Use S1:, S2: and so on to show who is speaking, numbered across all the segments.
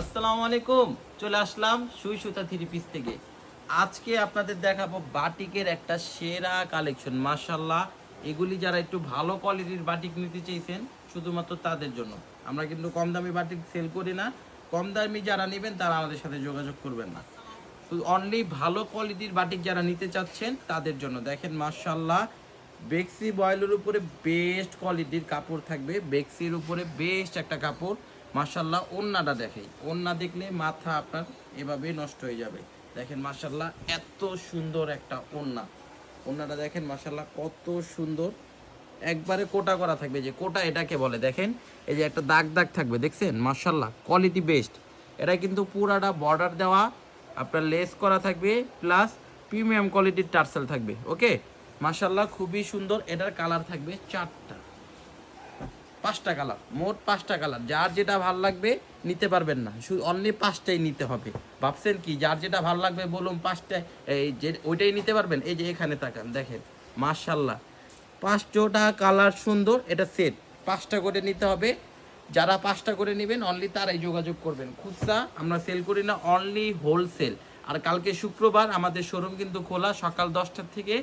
S1: আসসালামু আলাইকুম, চলে আসলাম সুই সুতা থ্রি পিস থেকে। আজকে আপনাদের দেখাবো বাটিকের একটা সেরা কালেকশন মাশাল্লাহ এগুলি যারা একটু ভালো কোয়ালিটির বাটিক নিতে চাইছেন, শুধুমাত্র তাদের জন্য। আমরা কিন্তু কম দামি বাটিক সেল করি না, কম দামি যারা নেবেন তারা আমাদের সাথে যোগাযোগ করবেন না। শুধু অনলি ভালো কোয়ালিটির বাটিক যারা নিতে চাচ্ছেন, তাদের জন্য। দেখেন মাশাল্লাহ বেক্সি বয়েলের উপরে বেস্ট কোয়ালিটির কাপড় থাকবে। বেক্সির উপরে বেস্ট একটা কাপড়। মাশাল্লাহ ওন্নাটা দেখে ওন্না দেখলে মাথা আপনার এভাবে নষ্ট হয়ে যাবে। দেখেন মাশাল্লাহ এত সুন্দর একটা ওন্না। ওন্নাটা দেখেন মাশাল্লাহ কত সুন্দর। একবারে কোটা করা থাকবে যে কোটা এটাকে বলে। দেখেন, এই যে একটা দাগ দাগ থাকবে, দেখছেন? মাশাল্লাহ কোয়ালিটি বেস্ট এটা কিন্তু পুরাটা বর্ডার দেওয়া, আপনার লেস করা থাকবে প্লাস প্রিমিয়াম কোয়ালিটির টার্সেল থাকবে ওকে মাশাল্লাহ খুবই সুন্দর। এটার কালার থাকবে চারটা। পাঁচটা কালার, মোট পাঁচটা কালার। যার যেটা ভালো লাগবে নিতে পারবেন না। শুধু অনলি পাঁচটাই নিতে হবে। ভাবছেন কি, যার যেটা ভালো লাগবে বলুন পাঁচটায় এই যে ওইটাই নিতে পারবেন? এই যে এখানে তাকান, দেখেন মার্শাল্লাহ পাঁচটা কালার সুন্দর, এটা সেট পাঁচটা করে নিতে হবে। যারা পাঁচটা করে নেবেন অনলি তারাই যোগাযোগ করবেন। খুচরা আমরা সেল করি না অনলি হোলসেল আর কালকে শুক্রবার আমাদের শোরুম কিন্তু খোলা, সকাল দশটার থেকে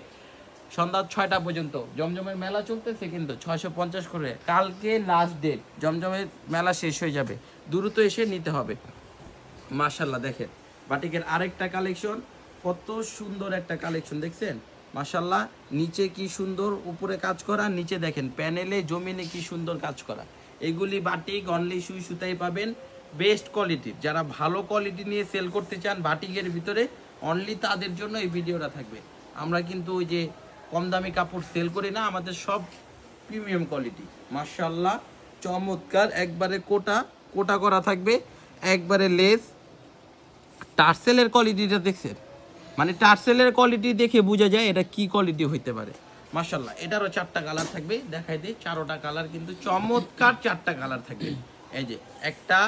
S1: সন্ধ্যা ছয়টা পর্যন্ত। জমজমের মেলা চলতেছে কিন্তু ছয়শো পঞ্চাশ করে। কালকে লাস্ট ডেট জমজমের মেলা শেষ হয়ে যাবে। দ্রুত এসে নিতে হবে। মাশাল্লাহ দেখেন। বাটিকের আরেকটা কালেকশন কত সুন্দর একটা কালেকশন দেখছেন? মাশাল্লাহ নিচে কি সুন্দর উপরে কাজ করা, নিচে দেখেন, প্যানেলে, জমিনে কি সুন্দর কাজ করা। এগুলি বাটিক অনলি সুই সুতাই পাবেন। বেস্ট কোয়ালিটির যারা ভালো কোয়ালিটি নিয়ে সেল করতে চান বাটিকের ভিতরে অনলি তাদের জন্য এই ভিডিওটা থাকবে। আমরা কিন্তু ওই যে কম দামি কাপড় সেল করি না, আমাদের সব প্রিমিয়াম কোয়ালিটি মার্শাল্লাহ চমৎকার, একবারে কোটা কোটা করা থাকবে, একবারে লেস টার্সেলের কোয়ালিটিটা দেখছেন? মানে টার্সেলের কোয়ালিটি দেখে বোঝা যায় এটা কি কোয়ালিটি হইতে পারে। মার্শাল্লাহ এটারও চারটা কালার থাকবে, দেখাই দিই, চারোটা কালার কিন্তু চমৎকার চারটা কালার থাকবে। এই যে, একটা,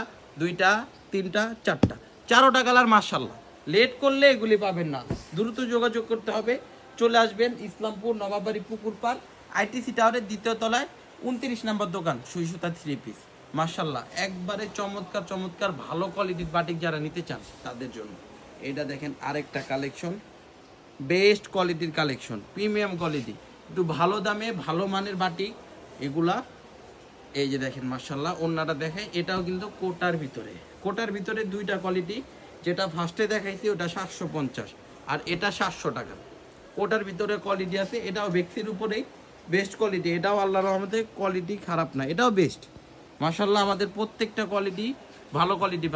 S1: দুইটা, তিনটা, চারটা। চারোটা কালার মার্শাল্লাহ লেট করলে এগুলি পাবেন না। দ্রুত যোগাযোগ করতে হবে। চলে আসবেন ইসলামপুর নবাবাড়ি পুকুর পার আইটিসি টাওয়ারের দ্বিতীয় তলায়, উনত্রিশ নম্বর দোকান সুই সুতা থ্রি পিস মার্শাল্লাহ একবারে চমৎকার চমৎকার, ভালো কোয়ালিটির বাটিক যারা নিতে চান তাদের জন্য। এটা দেখেন আরেকটা কালেকশন বেস্ট কোয়ালিটির কালেকশন প্রিমিয়াম কোয়ালিটি একটু ভালো দামে, ভালো মানের বাটিক এগুলা, এই যে দেখেন মার্শাল্লাহ অন্যটা দেখে এটাও কিন্তু কোটার ভিতরে। কোটার ভিতরে দুইটা কোয়ালিটি যেটা ফার্স্টে দেখাইছি ওটা সাতশো পঞ্চাশ, আর এটা সাতশো টাকা। ওটার ভিতরে কোয়ালিটি আছে, এটাও বেক্সির উপরেই বেস্ট কোয়ালিটি এটাও আল্লাহ রহমতে কোয়ালিটি খারাপ না, এটাও বেস্ট মার্শাল্লাহ আমাদের প্রত্যেকটা কোয়ালিটি ভালো কোয়ালিটি পাবে।